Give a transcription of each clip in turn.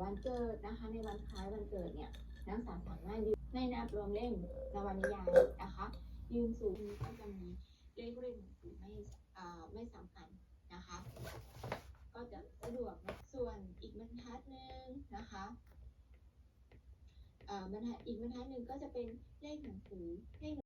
วันเกิดนะคะในวันคล้ายวันเกิดเนี่ยนักศึกษาสามารถยืมในนับรวมเล่มนวนิยายนะคะยืมสูงก็จะมีเลขเล่มหนังสือไม่ไม่สำคัญนะคะ ก็จะสะดวกนะส่วนอีกบรรทัดหนึ่งนะคะอ่าบรรทัดอีกบรรทัดหนึ่งก็จะเป็นเลขหนังสือเลข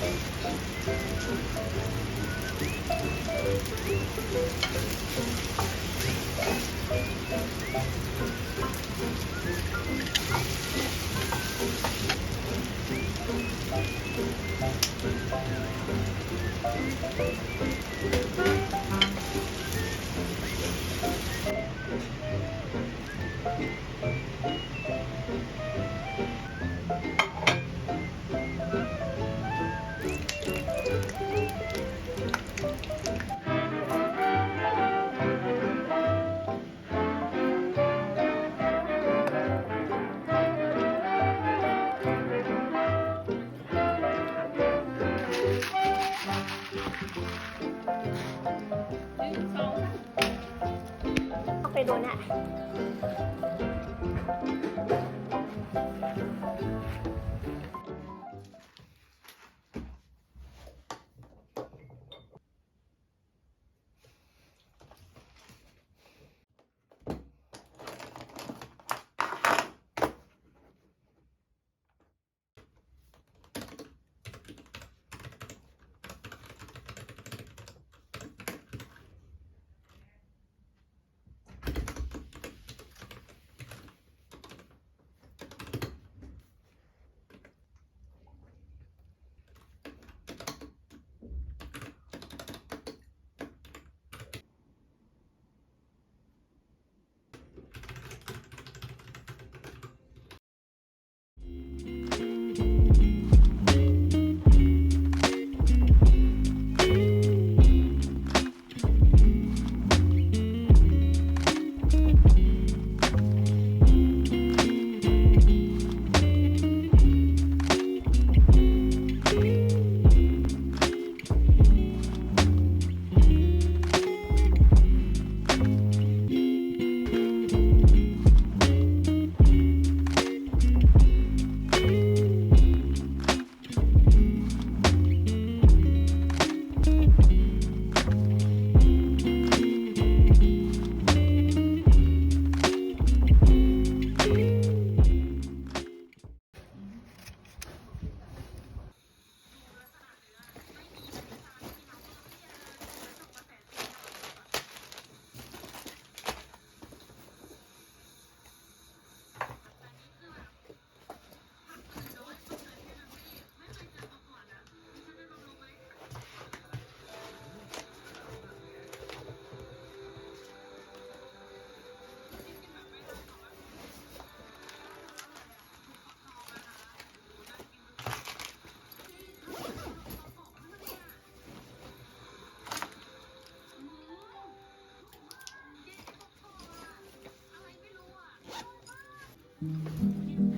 Thank เอาไปโดนอะ Música